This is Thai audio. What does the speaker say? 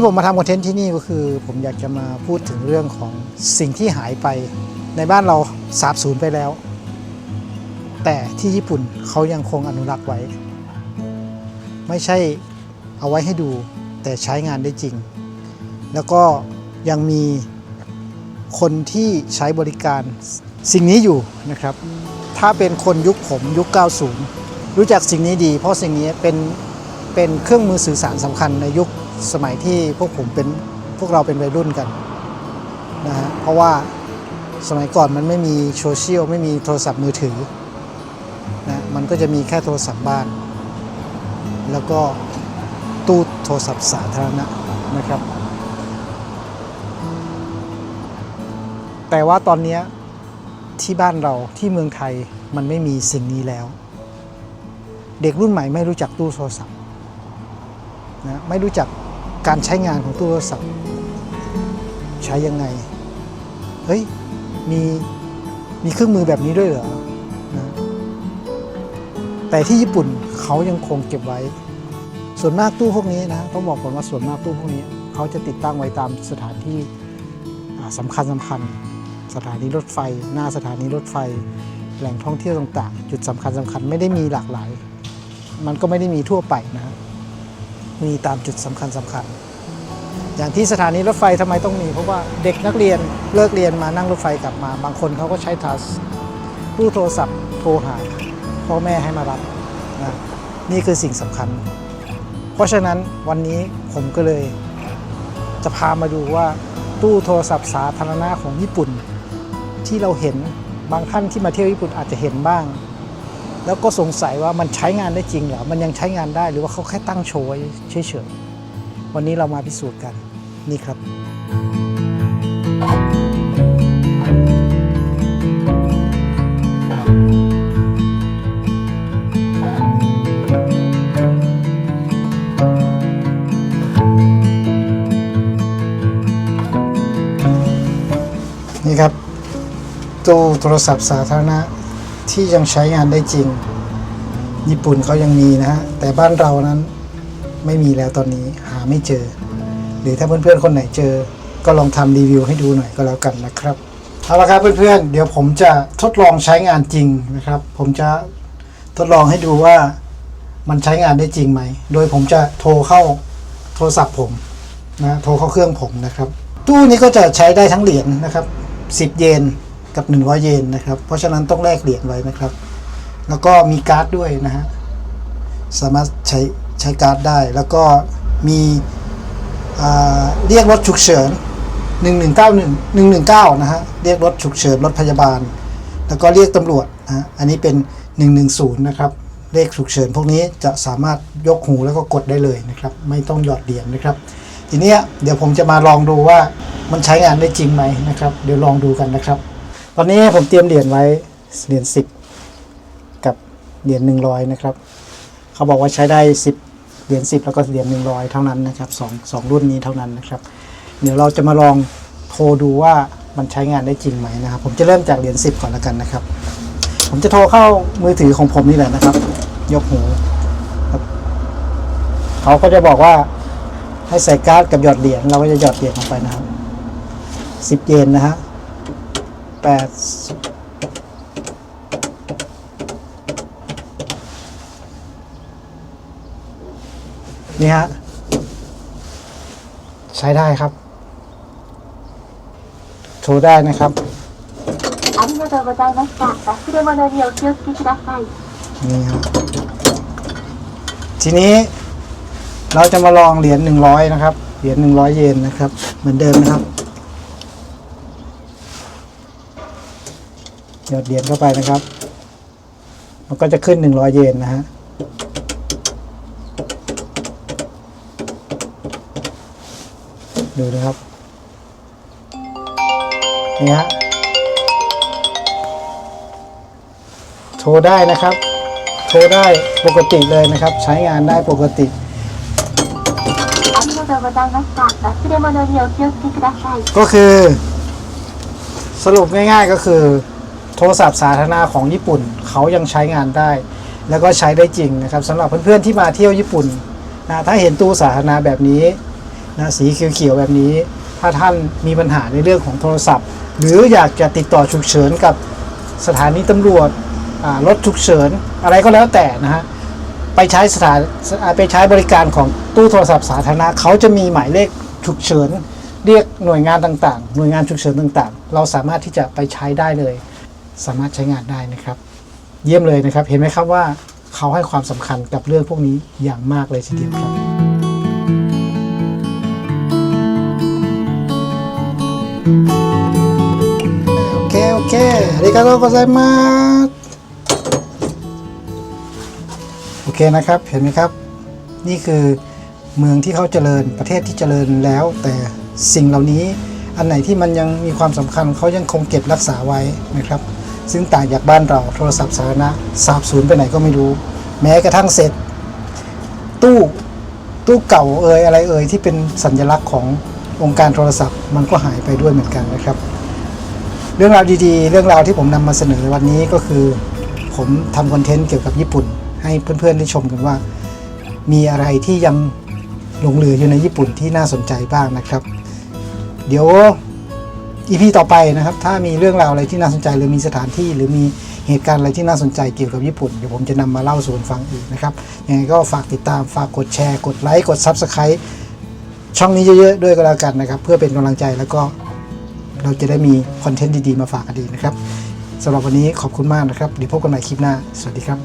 ที่ผมมาทำคอนเทนต์ที่นี่ก็คือ ผมอยากจะมาพูดถึงเรื่องของสิ่งที่หายไป ในบ้านเราสาบสูญไปแล้ว แต่ที่ญี่ปุ่นเขายังคงอนุรักษ์ไว้ ไม่ใช่เอาไว้ให้ดูแต่ใช้งานได้จริง แล้วก็ยังมีคนที่ใช้บริการสิ่งนี้อยู่นะครับ ถ้าเป็นคนยุคผมยุค 90 รู้จักสิ่งนี้ดี เพราะสิ่งนี้เป็นเป็นเครื่องมือสื่อสารสำคัญในยุค สมัยที่พวกผมเป็นพวกเราเป็นวัยรุ่นกันนะฮะเพราะว่าสมัยก่อนมันไม่มีโซเชียลไม่มีโทรศัพท์มือถือนะมันก็จะมีแค่โทรศัพท์บ้าน แล้วก็ตู้โทรศัพท์สาธารณะนะครับ แต่ว่าตอนนี้ที่บ้านเราที่เมืองไทยมันไม่มีสิ่งนี้แล้ว เด็กรุ่นใหม่ไม่รู้จักตู้โทรศัพท์นะไม่รู้จัก การใช้งานของตู้โทรศัพท์ ใช้ยังไง เฮ้ย มีมีเครื่องมือแบบนี้ด้วยเหรอนะแต่ที่ญี่ปุ่นเขายังคงเก็บไว้ ส่วนมากตู้พวกนี้นะต้องบอกก่อนว่าส่วนมากตู้พวกนี้ เขาจะติดตั้งไว้ตามสถานที่อ่าสำคัญสำคัญ สถานีรถไฟ หน้าสถานีรถไฟ แหล่งท่องเที่ยวต่างๆ จุดสำคัญสำคัญไม่ได้มีหลากหลาย มันก็ไม่ได้มีทั่วไปนะฮะ มีตามจุดสำคัญสำคัญ อย่างที่สถานีรถไฟทำไมต้องมี เพราะว่าเด็กนักเรียนเลิกเรียนมานั่งรถไฟกลับมา บางคนเขาก็ใช้ทัสตู้โทรศัพท์โทรหาพ่อแม่ให้มารับนะนี่คือสิ่งสำคัญ เพราะฉะนั้นวันนี้ผมก็เลย จะพามาดูว่าตู้โทรศัพท์สาธารณะของญี่ปุ่น ที่เราเห็นบางท่านที่มาเที่ยวญี่ปุ่นอาจจะเห็นบ้าง แล้วก็สงสัยว่ามันใช้งานได้จริงเหรอ มันยังใช้งานได้หรือว่าเขาแค่ตั้งโชว์เฉยๆ วันนี้เรามาพิสูจน์กันนี่ครับ นี่ครับตู้โทรศัพท์สาธารณะ ที่ยังใช้งานได้จริง ญี่ปุ่นเขายังมีนะฮะแต่บ้านเรานั้นไม่มีแล้วตอนนี้หาไม่เจอ หรือถ้าเพื่อนๆคนไหนเจอ ก็ลองทำรีวิวให้ดูหน่อยก็แล้วกันนะครับเอาละครับเพื่อนๆเดี๋ยวผมจะทดลองใช้งานจริงนะครับ ผมจะทดลองให้ดูว่ามันใช้งานได้จริงไหม โดยผมจะโทรเข้าโทรศัพท์ผมนะโทรเข้าเครื่องผมนะครับ ตู้นี้ก็จะใช้ได้ทั้งเหรียญนะครับ 10 เยน กับ 100 เยนนะครับ เพราะฉะนั้นต้องแลกเหรียญไว้นะครับ แล้วก็มีการ์ดด้วยนะฮะสามารถใช้ใช้การ์ดได้ แล้วก็มีเรียกรถฉุกเฉิน1191 119นะฮะเรียกรถฉุกเฉินรถพยาบาล แล้วก็เรียกตำรวจนะฮะอันนี้เป็น 110 นะครับเลขฉุกเฉินพวกนี้จะสามารถยกหูแล้วก็กดได้เลยนะครับ ไม่ต้องหยอดเหรียญนะครับ ทีนี้เดี๋ยวผมจะมาลองดูว่ามันใช้งานได้จริงไหมนะครับ เดี๋ยวลองดูกันนะครับ อนนี้ผมเตรียมเหรียญไว้เหรียญสิบกับเหรียญหนึ่งร้อยนะครับ เขาบอกว่าใช้ได้สิบเหรียญสิบแล้วก็เหรียญหนึ่งร้อยเท่านั้นนะครับสองสองรุ่นนี้เท่านั้นนะครับ เดี๋ยวเราจะมาลองโทรดูว่ามันใช้งานได้จริงไหมนะครับ ผมจะเริ่มจากเหรียญสิบก่อนแล้วกันนะครับ ผมจะโทรเข้ามือถือของผมนี่แหละนะครับ ยกหูเขาก็จะบอกว่าให้ใส่การ์ดกับหยอดเหรียญเราก็จะหยอดเหรียญลงไปนะครับสิบเยนนะฮะ แปดนี่ฮะ ใช้ได้ครับ โทรได้นะครับ ありがとうございました。忘れ物にお気をつけください。 นี่ครับ ทีนี้เราจะมาลองเหรียญหนึ่งร้อยนะครับ เหรียญหนึ่งร้อยเยนนะครับ เหมือนเดิมนะครับ หยอดเหรียญเข้าไปนะครับ มันก็จะขึ้น 100 เยนนะฮะดูนะครับนี่ฮะโทรได้นะครับ โทรได้ปกติเลยนะครับ ใช้งานได้ปกติก็คือ สรุปง่ายๆก็คือ โทรศัพท์สาธารณะของญี่ปุ่นเขายังใช้งานได้ แล้วก็ใช้ได้จริงนะครับสำหรับเพื่อนๆที่มาเที่ยวญี่ปุ่นนะถ้าเห็นตู้สาธารณะแบบนี้นะสีเขียวๆแบบนี้ ถ้าท่านมีปัญหาในเรื่องของโทรศัพท์ หรืออยากจะติดต่อฉุกเฉินกับสถานีตำรวจรถฉุกเฉินอะไรก็แล้วแต่นะฮะไปใช้สถานไปใช้บริการของตู้โทรศัพท์สาธารณะเขาจะมีหมายเลขฉุกเฉิน เรียกหน่วยงานต่างๆ หน่วยงานฉุกเฉินต่างๆ เราสามารถที่จะไปใช้ได้เลย สามารถใช้งานได้นะครับ เยี่ยมเลยนะครับ เห็นไหมครับว่าเขาให้ความสำคัญกับเรื่องพวกนี้อย่างมากเลยทีเดียวครับ โอเค โอเคありがとうございますโอเคนะครับ เห็นไหมครับ นี่คือเมืองที่เขาเจริญประเทศที่เจริญแล้ว แต่สิ่งเหล่านี้อันไหนที่มันยังมีความสำคัญเขายังคงเก็บรักษาไว้นะครับ ซึ่งต่างจากบ้านเราโทรศัพท์สาธารณะสาบสูญไปไหนก็ไม่รู้ แม้กระทั่งเสร็จ ตู้ตู้เก่าเอ่ยอะไรเอ่ยที่เป็นสัญลักษณ์ขององค์การโทรศัพท์ มันก็หายไปด้วยเหมือนกันนะครับ เรื่องราวดีๆ เรื่องราวที่ผมนำมาเสนอวันนี้ก็คือ ผมทำคอนเทนต์เกี่ยวกับญี่ปุ่น ให้เพื่อนๆได้ชมกันว่า มีอะไรที่ยังหลงเหลืออยู่ในญี่ปุ่นที่น่าสนใจบ้างนะครับ เดี๋ยว EP ต่อไปนะครับ ถ้ามีเรื่องราวอะไรที่น่าสนใจ หรือมีสถานที่ หรือมีเหตุการณ์อะไรที่น่าสนใจเกี่ยวกับญี่ปุ่นเดี๋ยวผมจะนำมาเล่าสู่ฟังอีกนะครับยังไงก็ฝากติดตามฝากกดแชร์ กดไลค์กด Subscribe ช่องนี้เยอะๆด้วยก็แล้วกันนะครับ เพื่อเป็นกำลังใจแล้วก็เราจะได้มีคอนเทนต์ดีๆมาฝากกันดีนะครับสำหรับวันนี้ขอบคุณมากนะครับ เดี๋ยวพบกันใหม่คลิปหน้า สวัสดีครับ